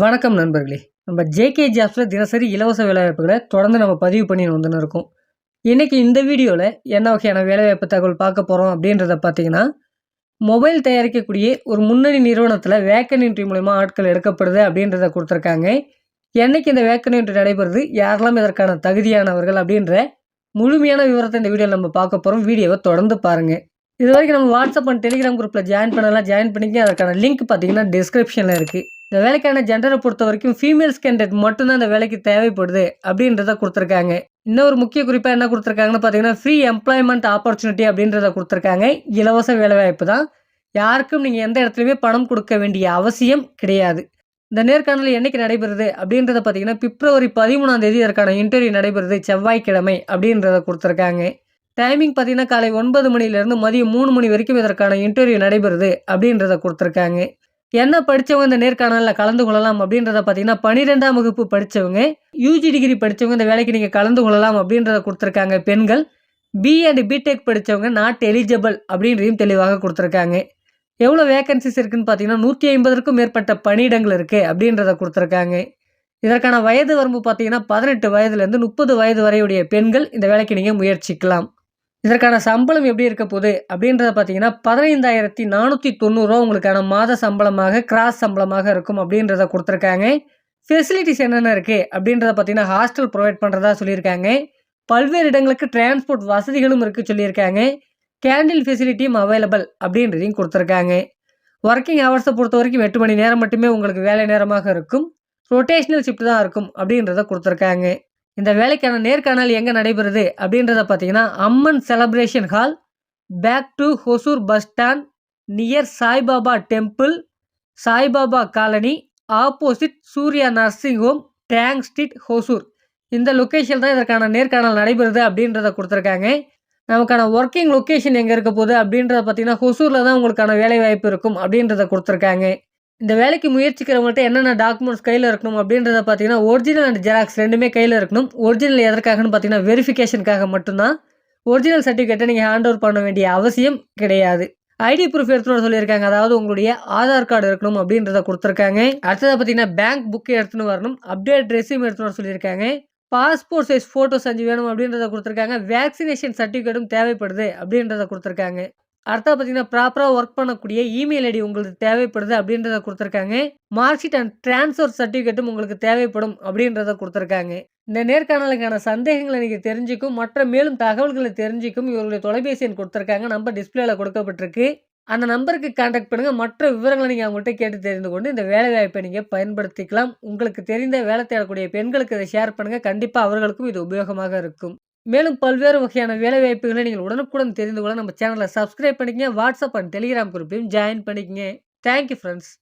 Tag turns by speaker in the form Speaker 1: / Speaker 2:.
Speaker 1: வணக்கம் நண்பர்களே. நம்ம ஜேகே ஜாப்ஸில் தினசரி இலவச வேலைவாய்ப்புகளை தொடர்ந்து நம்ம பதிவு பண்ணி வந்துன்னு இருக்கோம். இன்றைக்கி இந்த வீடியோவில் என்ன வகையான வேலைவாய்ப்பு தகவல் பார்க்க போகிறோம் அப்படின்றத பார்த்தீங்கன்னா மொபைல் தயாரிக்கக்கூடிய ஒரு முன்னணி நிறுவனத்தில் வேக்கன் இன்ட்ரி மூலயமா ஆட்கள் எடுக்கப்படுது அப்படின்றத கொடுத்துருக்காங்க. என்னைக்கு இந்த வேக்கன் இன்ட்ரி நடைபெறுது யாரெல்லாம் இதற்கான தகுதியானவர்கள் அப்படின்ற முழுமையான விவரத்தை இந்த வீடியோவில் நம்ம பார்க்க போகிறோம் வீடியோவை தொடர்ந்து பாருங்கள் இது வரைக்கும் நம்ம வாட்ஸ்அப் அண்ட் டெலிகிராம் குரூப்பில் ஜாயின் பண்ணலாம் ஜாயின் பண்ணிக்க அதற்கான லிங்க் பார்த்தீங்கன்னா டிஸ்கிரிப்ஷனில் இருக்குது இந்த வேலைக்கான ஜெண்டரை பொறுத்த வரைக்கும் ஃபீமேல்ஸ் கேண்டிடேட் மட்டும்தான் இந்த வேலைக்கு தேவைப்படுது அப்படின்றத கொடுத்துருக்காங்க. இன்னொரு முக்கிய குறிப்பாக என்ன கொடுத்துருக்காங்கன்னு பார்த்தீங்கன்னா ஃப்ரீ எம்ப்ளாய்மெண்ட் ஆப்பர்ச்சுனிட்டி அப்படின்றத கொடுத்துருக்காங்க. இலவச வேலைவாய்ப்பு தான். யாருக்கும் நீங்கள் எந்த இடத்துலையுமே பணம் கொடுக்க வேண்டிய அவசியம் கிடையாது. இந்த நேர்காணல் என்னைக்கு நடைபெறுது அப்படின்றத பார்த்தீங்கன்னா பிப்ரவரி பதிமூணாம் தேதி இதற்கான இன்டர்வியூ நடைபெறுது செவ்வாய்க்கிழமை அப்படின்றத கொடுத்துருக்காங்க. டைமிங் பார்த்தீங்கன்னா காலை ஒன்பது மணிலேருந்து மதியம் மூணு மணி வரைக்கும் இதற்கான இன்டர்வியூ நடைபெறுது அப்படின்றத கொடுத்துருக்காங்க. என்ன படித்தவங்க இந்த நேர்காணலில் கலந்து கொள்ளலாம் அப்படின்றத பார்த்தீங்கன்னா பன்னிரெண்டாம் வகுப்பு படித்தவங்க யூஜி டிகிரி படித்தவங்க இந்த வேலைக்கு நீங்கள் கலந்து கொள்ளலாம் அப்படின்றத கொடுத்துருக்காங்க பெண்கள். பி அண்ட் பிடெக் படித்தவங்க நாட் எலிஜிபிள் அப்படின்றதையும் தெளிவாக கொடுத்துருக்காங்க. எவ்வளோ வேகன்சிஸ் இருக்குதுன்னு பார்த்தீங்கன்னா நூற்றி ஐம்பதற்கும் மேற்பட்ட பணியிடங்கள் இருக்குது அப்படின்றத கொடுத்துருக்காங்க. இதற்கான வயது வரம்பு பார்த்தீங்கன்னா பதினெட்டு வயதுலேருந்து முப்பது வயது வரையுடைய பெண்கள் இந்த வேலைக்கு நீங்கள் முயற்சிக்கலாம். இதற்கான சம்பளம் எப்படி இருக்க போகுது அப்படின்றத பார்த்தீங்கன்னா பதினைந்தாயிரத்தி நானூற்றி தொண்ணூறுரூவா உங்களுக்கான மாத சம்பளமாக கிராஸ் சம்பளமாக இருக்கும் அப்படின்றத கொடுத்துருக்காங்க. ஃபெசிலிட்டிஸ் என்னென்ன இருக்குது அப்படின்றத பார்த்தீங்கன்னா ஹாஸ்டல் ப்ரொவைட் பண்ணுறதா சொல்லியிருக்காங்க. பல்வேறு இடங்களுக்கு டிரான்ஸ்போர்ட் வசதிகளும் இருக்குது சொல்லியிருக்காங்க. கேண்டில் ஃபெசிலிட்டியும் அவைலபிள் அப்படின்றதையும் கொடுத்துருக்காங்க. ஒர்க்கிங் ஹவர்ஸை பொறுத்த வரைக்கும் எட்டு மணி நேரம் மட்டுமே உங்களுக்கு வேலை நேரமாக இருக்கும். ரொட்டேஷ்னல் ஷிஃப்ட் தான் இருக்கும் அப்படின்றத கொடுத்துருக்காங்க. இந்த வேலைக்கான நேர்காணல் எங்கே நடைபெறுது அப்படின்றத பார்த்தீங்கன்னா Amman celebration hall back to Hosur bus stand near Saibaba temple Saibaba colony opposite Surya nursing home tank street Hosur இந்த லொக்கேஷன் தான் இதற்கான நேர்காணல் நடைபெறுது அப்படின்றத கொடுத்துருக்காங்க. நமக்கான ஒர்க்கிங் லொக்கேஷன் எங்கே இருக்க போகுது அப்படின்றத பார்த்தீங்கன்னா ஹொசூரில் தான் உங்களுக்கான வேலை வாய்ப்பு இருக்கும் அப்படின்றத கொடுத்துருக்காங்க. இந்த வேலைக்கு முயற்சிக்கிறவங்கள்ட்ட என்னென்ன டாக்குமெண்ட்ஸ் கையில் இருக்கணும் அப்படின்றத பார்த்தீங்கன்னா ஒரிஜினல் அண்ட் ஜெராக்ஸ் ரெண்டுமே கையில் இருக்கணும். ஒரிஜினல் எதற்காகன்னு பார்த்தீங்கன்னா வெரிஃபிகேஷனுக்காக மட்டும்தான். ஒரிஜினல் சர்டிஃபிகேட்டை நீங்கள் ஹேண்ட் ஓவர் பண்ண வேண்டிய அவசியம் கிடையாது. ஐடி ப்ரூஃப் எடுத்துன்னு சொல்லியிருக்காங்க. அதாவது உங்களுடைய ஆதார் கார்டு இருக்கணும் அப்படின்றத கொடுத்துருக்காங்க. அடுத்ததாக பார்த்தீங்கன்னா பேங்க் புக்கு எடுத்துன்னு வரணும். அப்டேட் ரெசியூம் எடுத்துன்னு வர சொல்லியிருக்காங்க. பாஸ்போர்ட் சைஸ் ஃபோட்டோஸ் அஞ்சு வேணும் அப்படின்றத கொடுத்துருக்காங்க. வேக்சினேஷன் சர்டிஃபிகேட்டும் தேவைப்படுது அப்படின்றத கொடுத்துருக்காங்க. அடுத்தா பார்த்தீங்கன்னா ப்ராப்பராக ஒர்க் பண்ணக்கூடிய இமெயில் ஐடி உங்களுக்கு தேவைப்படுது அப்படின்றத கொடுத்துருக்காங்க. மார்க் ஷீட் அண்ட் டிரான்ஸ்ஃபர் சர்டிஃபிகேட்டும் உங்களுக்கு தேவைப்படும் அப்படின்றத கொடுத்துருக்காங்க. இந்த நேர்காணலுக்கான சந்தேகங்களை நீங்கள் தெரிஞ்சுக்கும் மற்ற மேலும் தகவல்களை தெரிஞ்சுக்கும் இவர்களுடைய தொலைபேசி எண் கொடுத்துருக்காங்க. நம்பர் டிஸ்பிளேல கொடுக்கப்பட்டிருக்கு. அந்த நம்பருக்கு கான்டாக்ட் பண்ணுங்கள் மற்ற விவரங்களை நீங்கள் அவங்கள்ட்ட கேட்டு தெரிந்து கொண்டு இந்த வேலை வாய்ப்பை நீங்கள் பயன்படுத்திக்கலாம். உங்களுக்கு தெரிந்த வேலை தேடக்கூடிய பெண்களுக்கு இதை ஷேர் பண்ணுங்கள் கண்டிப்பாக அவர்களுக்கும் இது உபயோகமாக இருக்கும். மேலும் பல்வேறு வகையான வேலைவாய்ப்புகளை நீங்கள் உடனுக்குடன் தெரிந்து கொள்ள நம்ம சேனலை சப்ஸ்கிரைப் பண்ணிக்கங்க. வாட்ஸ்அப் அண்ட் டெலிகிராம் குரூப்பையும் ஜாயின் பண்ணிக்கங்க. Thank you friends